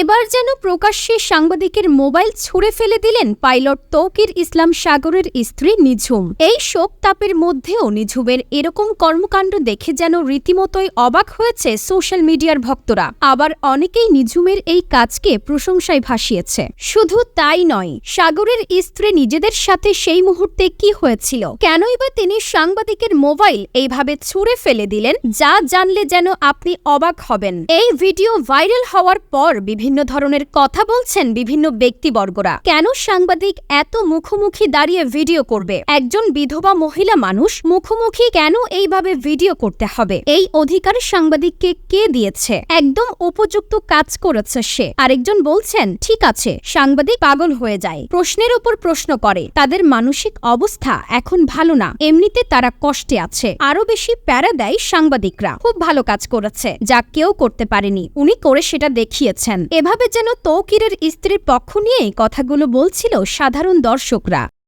এবার যেন প্রকাশ্যে সাংবাদিকের মোবাইল ছুঁড়ে ফেলে দিলেন পাইলট তৌকির ইসলাম সাগরের স্ত্রী নিঝুম। এই শোক তাপের মধ্যেও নিঝুমের এরকম কর্মকাণ্ড দেখে যেন রীতিমতোই অবাক হয়েছে সোশ্যাল মিডিয়ার ভক্তরা। আবার অনেকেই নিঝুমের এই কাজকে প্রশংসায় ভাসিয়েছে। শুধু তাই নয়, সাগরের স্ত্রী নিজেদের সাথে সেই মুহূর্তে কি হয়েছিল? কেনই বা তিনি সাংবাদিকের মোবাইল এইভাবে ছুঁড়ে ফেলে দিলেন, যা জানলে যেন আপনি অবাক হবেন। এই ভিডিও ভাইরাল হওয়ার পর বিভিন্ন ধরনের কথা বলছেন বিভিন্ন ব্যক্তিবর্গরা। কেন সাংবাদিক এত মুখোমুখি দাঁড়িয়ে ভিডিও করবে? একজন বিধবা মহিলা মানুষ মুখোমুখি কেন এইভাবে ভিডিও করতে হবে? এই অধিকার সাংবাদিককে কে দিয়েছে? একদম উপযুক্ত কাজ করেছে সে। আরেকজন বলছেন, ঠিক আছে, সাংবাদিক পাগল হয়ে যায়। প্রশ্নের উপর প্রশ্ন করে, তাদের মানসিক অবস্থা এখন ভালো না। এমনিতে তারা কষ্টে আছে। আরও বেশি প্যারা দেয় সাংবাদিকরা। খুব ভালো কাজ করেছে, যা কেউ করতে পারেনি। উনি করে সেটা দেখিয়েছেন। এভাবে যেন তৌকিরের স্ত্রীর পক্ষ নিয়েই কথাগুলো বলছিল সাধারণ দর্শকরা।